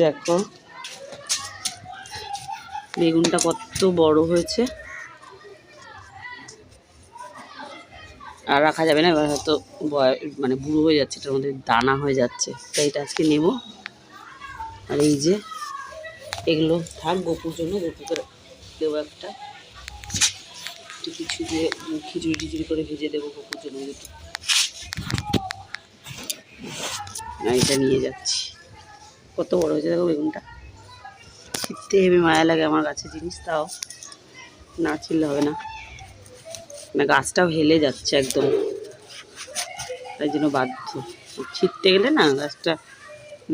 দেখো। বেগুনটা কত বড় হয়েছে। আর রাখা যাবে না, এবার হয়তো মানে বুড়ো হয়ে যাচ্ছে, এটার মধ্যে দানা হয়ে যাচ্ছে। তাই এটা আজকে নেব। আর এই যে, এগুলো থাক, গপুর জন্য, গপুকে দেবো একটা। একটু কিছু দিয়ে খিচুড়ি টিচুড়ি করে ভেজে দেবো গপুর জন্য। এটা নিয়ে যাচ্ছি। কত বড় হয়েছে দেখো বেগুনটা। ছিটতে হেবি মায়া লাগে আমার গাছের জিনিস, তাও না ছিললে হবে না। না গাছটাও হেলে যাচ্ছে একদম। তাই জন্য বাধ্য। ছিটতে গেলে না গাছটা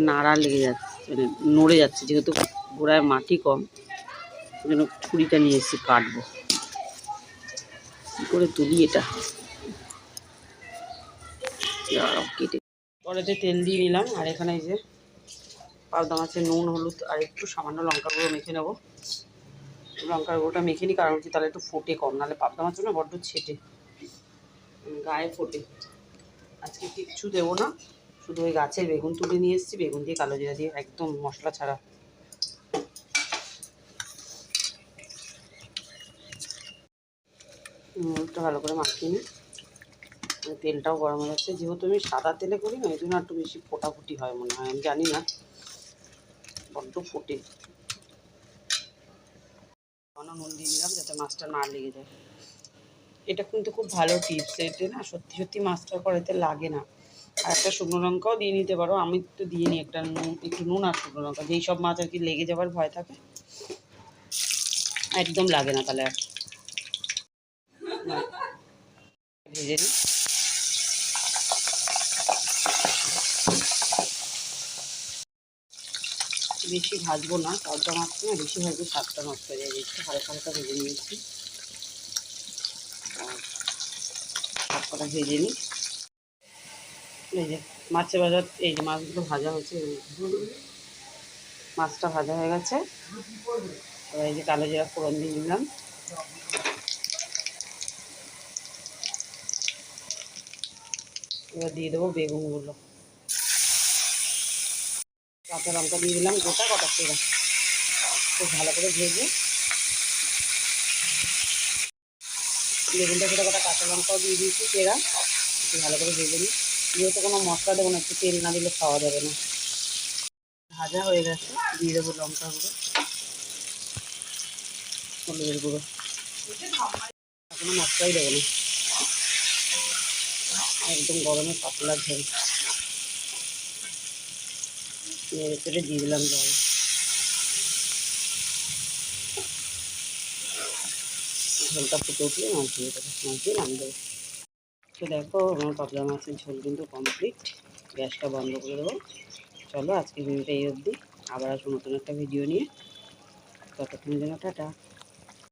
নাড়া লেগে যাচ্ছে মানে নড়ে যাচ্ছে, যেহেতু গোড়ায় মাটি কম ওই জন্য ছুরিটা নিয়ে এসেছি কাটবো। কী করে তুলি এটা? কেটে কড়াইতে তেল দিয়ে নিলাম, আর এখানে এই যে পাবদা মাছের নুন, হলুদ, আর একটু সামান্য লঙ্কার গুঁড়ো মেখে নেব। লঙ্কার গুঁড়োটা মেখে নিই কারণ হচ্ছে তাহলে একটু ফোটে কম, নাহলে পাবদা মাছ না, বড্ড ছেটে। গায়ে ফোটে। আজকে কিচ্ছু দেবো না, শুধু ওই গাছের বেগুন তুলে নিয়ে এসেছি, বেগুন দিয়ে কালো জিরা দিয়ে একদম মশলা ছাড়া। নুনটা ভালো করে মাখিয়ে নিই তেলটাও গরম হয়ে যাচ্ছে, যেহেতু আমি সাদা তেলে করি না এই জন্য একটু বেশি ফোটাফুটি হয় মনে হয়, আমি জানি না। বড্ড ফোটে ঘন নুন দিয়ে নিলাম, যাতে মাছটা না লেগে যায়। এটা কিন্তু খুব ভালো টিপস এতে না সত্যি সত্যি মাছটা করাতে লাগে না। আর একটা শুকনো লঙ্কাও দিয়ে নিতে পারো। আমি তো দিয়ে নিই একটা নুন, একটু নুন আর শুকনো লঙ্কা। যেই সব মাছ আর কি লেগে যাওয়ার ভয় থাকে, একদম লাগে না তাহলে আর। ভেজে নিই। বেশি ভাজবো না পাউডার মাছ না বেশি ভাজবো, স্বাদটা নষ্ট হয়ে যায়, একটু হালকা হালকা ভেজে নিয়েছি। কটা ভেজে নিই। এই যে মাছের বাজার এই যে মাছগুলো ভাজা হয়েছে মাছটা ভাজা হয়ে গেছে। এবার এই যে কালো জিরা ফোড়ন দিয়ে দিলাম। এবার দিয়ে দেবো বেগুনগুলো। কাঁচা লঙ্কা দিয়ে দিলাম, গোটা কটা সেরা খুব ভালো করে ভেজে। বেগুনটা সেটা কটা কাঁচা লঙ্কাও দিয়ে দিয়েছি সেরা একটু ভালো করে ভেজে নিই। যেহেতু কোনো মশলা দেবো না, একটু তেল না দিলে খাওয়া যাবে না। ভাজা হয়ে গেছে, দিয়ে দেবো লঙ্কা গুঁড়ো। হলুদের গুঁড়ো। কোনো মশলাই দেবো না। একদম গরমে পাতলা ঝোল। নেড়ে চেড়ে দিয়ে দিলাম জল। ঝোলটা ফুটে উঠলে মাছ দিয়ে দেবো মাছ দিয়ে নাম দেবো। তো দেখো, আমার পাতলা মাছের ঝোল কিন্তু কমপ্লিট গ্যাসটা বন্ধ করে দেবো। চলো আজকে ভিডিওটা এই অবধি। আবার আসব নতুন একটা ভিডিও নিয়ে। ততক্ষণের জন্য টাটা।